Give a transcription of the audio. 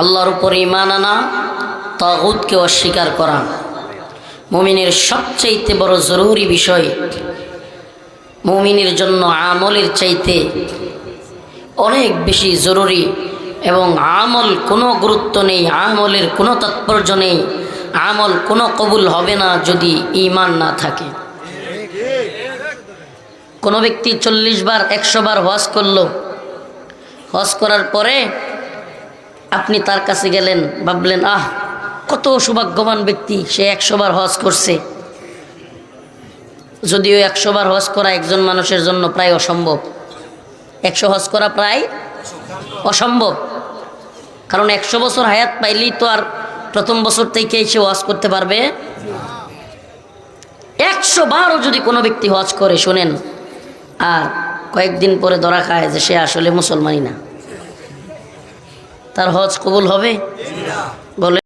আল্লাহর উপর ইমান আনা, তাগুতকে অস্বীকার করা। মুমিনের সবচাইতে বড় জরুরি বিষয়, মুমিনের জন্য আমলের চাইতে অনেক বেশি জরুরি এবং আমল কোনো গুরুত্ব নেই, আমলের কোনো তাৎপর্য নেই, আমল কোনো কবুল হবে না যদি ইমান না থাকে। কোনো ব্যক্তি চল্লিশ বার, একশো বার হজ করল, হজ করার পরে আপনি তার কাছে গেলেন, ভাবলেন, আহ, কত সৌভাগ্যবান ব্যক্তি, সে একশোবার হজ করছে। যদিও একশোবার হজ করা একজন মানুষের জন্য প্রায় অসম্ভব। একশো হজ করা প্রায় অসম্ভব। কারণ একশো বছর হায়াত পাইলেই তো আর প্রথম বছর থেকে সে হজ করতে পারবে। একশো বারও যদি কোনো ব্যক্তি হজ করে, শোনেন, আর কয়েকদিন পরে ধরা খায় যে সে আসলে মুসলমানই না। তার হজ কবুল হবে? বলে